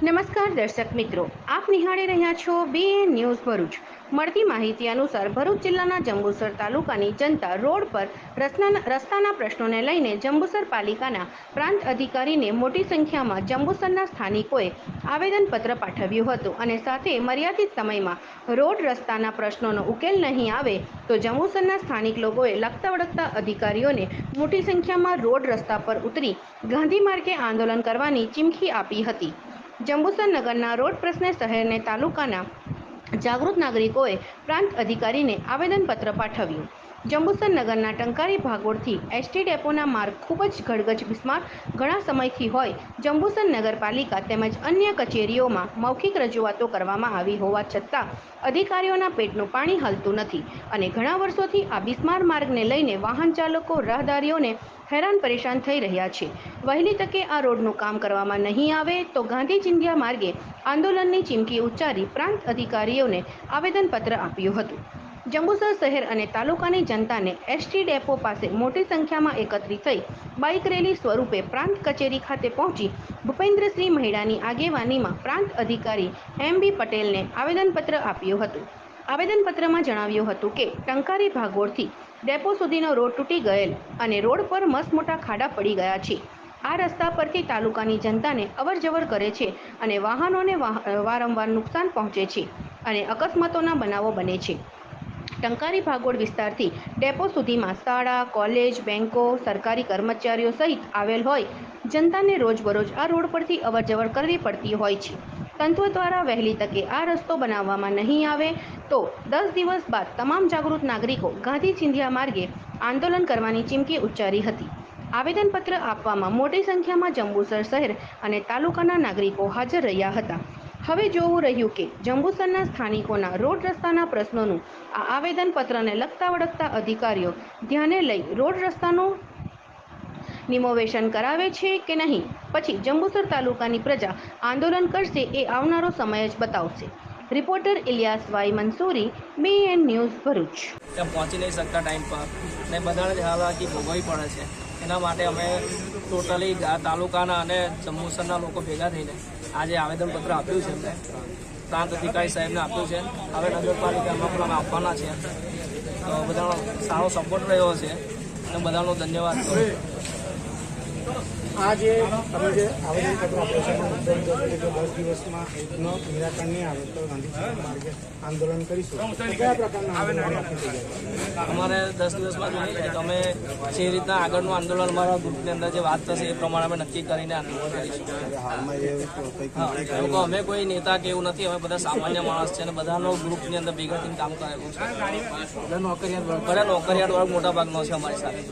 નમસ્કાર દર્શક મિત્રો, આપ નિહાળી રહ્યા છો બીએન ન્યૂઝ ભરૂચ. મળતી માહિતી અનુસાર ભરૂચ જિલ્લાના જંબુસર તાલુકાની જનતા રોડ પર રસ્તાના પ્રશ્નોને લઈને જંબુસર પાલિકાના પ્રાંત અધિકારીને મોટી સંખ્યામાં જંબુસરના સ્થાનિકોએ આવેદનપત્ર પાઠવ્યું હતું અને સાથે મર્યાદિત સમયમાં રોડ રસ્તાના પ્રશ્નોનો ઉકેલ નહીં આવે તો જંબુસરના સ્થાનિક લોકોએ લગતા વળગતા અધિકારીઓને મોટી સંખ્યામાં રોડ રસ્તા પર ઉતરી ગાંધી માર્ગે આંદોલન કરવાની ચીમકી આપી હતી. જંબુસર નગરના રોડ પ્રશ્ને શહેરને તાલુકાના જાગૃત નાગરિકોએ પ્રાંત અધિકારીને આવેદનપત્ર પાઠવ્યું. જંબુસર નગરના ટંકારી ભાગોળથી એસટી ડેપોના માર્ગ ખૂબ જ ગડગજ બિસ્માર ઘણા સમયથી હોય જંબુસર નગરપાલિકા તેમજ અન્ય કચેરીઓમાં મૌખિક રજૂઆતો કરવામાં આવી હોવા છતાં અધિકારીઓના પેટનું પાણી હલતું નથી અને ઘણા વર્ષોથી આ બિસ્માર માર્ગને લઈને વાહન ચાલકો રાહદારીઓને હેરાન પરેશાન થઈ રહ્યા છે. વહેલી તકે આ રોડનું કામ કરવામાં નહીં આવે તો ગાંધી ચિંધ્યા માર્ગે આંદોલનની ચીમકી ઉચ્ચારી પ્રાંત અધિકારીઓને આવેદનપત્ર આપ્યું હતું. જંબુસર શહેર અને તાલુકાની જનતાને એસટી ડેપો પાસે મોટી સંખ્યામાં એકત્રિત થઈ બાઇક રેલી સ્વરૂપે પ્રાંત કચેરી ખાતે પહોંચી ભૂપેન્દ્રસિંહ મહેડાની આગેવાનીમાં પ્રાંત અધિકારી એમ બી પટેલને આવેદનપત્ર આપ્યું હતું. આવેદનપત્રમાં જણાવ્યું હતું કે ટંકારી ભાગોળથી ડેપો સુધીનો રોડ તૂટી ગયેલ અને રોડ પર મસ્ત મોટા ખાડા પડી ગયા છે. આ રસ્તા પરથી તાલુકાની જનતાને અવરજવર કરે છે અને વાહનોને વાહ- વારંવાર નુકસાન પહોંચે છે અને અકસ્માતોના બનાવો બને છે. ટંકારી ભાગોળ વિસ્તારથી ડેપો સુધીમાં શાળા, કોલેજ બેન્કો સરકારી કર્મચારીઓ સહિત આવેલ હોય જનતાને રોજબરોજ આ રોડ પરથી અવરજવર કરવી પડતી હોય છે. તંત્ર દ્વારા વહેલી તકે આ રસ્તો બનાવવામાં નહીં આવે તો દસ દિવસ બાદ તમામ જાગૃત નાગરિકો ગાંધી ચિંધિયા માર્ગે આંદોલન કરવાની ચીમકી ઉચ્ચારી હતી. આવેદનપત્ર આપવામાં મોટી સંખ્યામાં જંબુસર શહેર અને તાલુકાના નાગરિકો હાજર રહ્યા હતા. હવે જોવું રહ્યું કે જંબુસરના સ્થાનિકોના રોડ રસ્તાના પ્રશ્નોનું આ આવેદનપત્રને લગતા વળગતા અધિકારીઓ ધ્યાને લઈ રોડ રસ્તાનું નિમોવેશન કરાવે છે કે નહીં? પછી જંબુસર તાલુકાની પ્રજા આંદોલન કરશે એ આવનારો સમય જ બતાવશે. રિપોર્ટર ઇલિયાસ વાઈ મંસૂરી, બીએન ન્યૂઝ ભરૂચ. પહોંચી નહીં શકતા ટાઈમ પર ને બધાને જ હાલાકી ભોગવવી પડે છે. એના માટે અમે ટોટલી તાલુકાના અને જંબુસરના લોકો ભેગા થઈને આજે આવેદનપત્ર આપ્યું છે એમને. પ્રાંત અધિકારી સાહેબને આપ્યું છે. હવે નગરપાલિકામાં પણ અમે આપવાના છે તો બધાનો સારો સપોર્ટ રહ્યો છે અને બધાનો ધન્યવાદ કરું આ જે તમે જે આવેદનપત્ર આપ્યો છે દસ દિવસમાં નિરાકરણ નહીં આવે તો ગાંધી માર્ગે આંદોલન કરીશું. કયા પ્રકારના આંદોલન આપી રહ્યા છે અમારે દસ દિવસમાં જોઈએ કે તમે જે રીતના આગળનું આંદોલન અમારા ગ્રુપની અંદર જે વાત થશે એ પ્રમાણે અમે નક્કી કરીને આંદોલન કરીશું. અમે કોઈ નેતા કે એવું નથી અમે બધા સામાન્ય માણસ છે અને બધાનો ગ્રુપની અંદર ભેગા થઈને કામ કરેલું છે. બધા નોકરિયાત વર્ગ. મોટા ભાગનો છે અમારી સાથે.